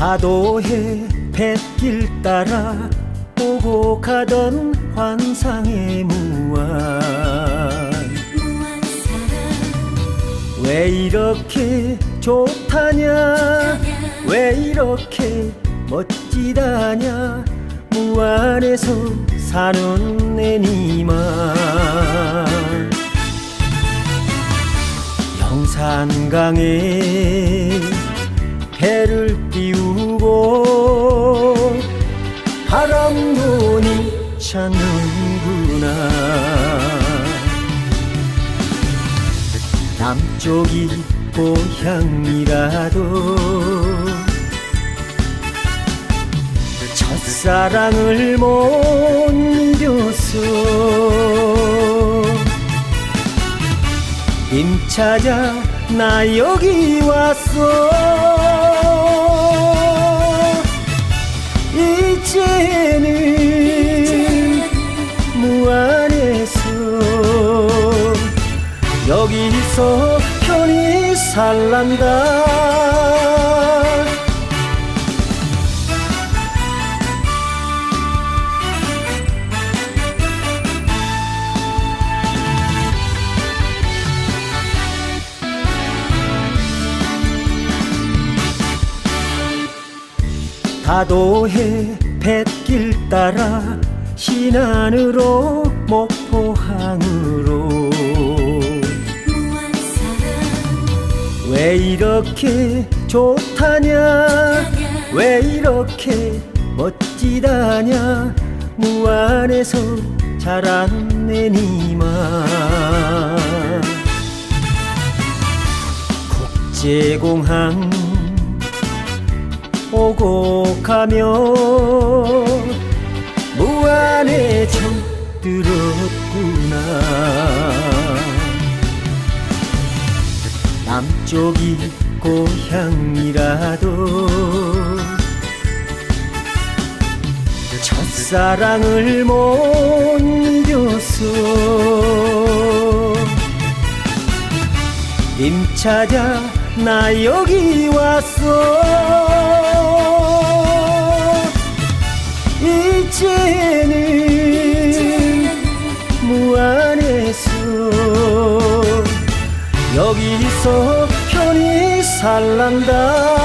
다도해 뱃길 따라 오고 가던 환상의 무한. 왜 이렇게 좋다냐? 왜 이렇게 멋지다냐? 무안에서 사는 내니만. 영산강에 배를 띄우고 바람도 찾는구나. 남쪽이 고향이라도 첫사랑을 못 잊었어 임차자 나 여기 왔어 여기서 편히 살란다. 다도해 뱃길 따라 신안으로 목포항 왜 이렇게 좋다냐? 왜 이렇게 멋지다냐? 무안에서 자란 내니만 국제공항 오고 가며 무안에 정 들었구나 남쪽이 고향이라도 첫사랑을 못 잊었어 임차자 나 여기 왔어 이제는 여기서 편히 살란다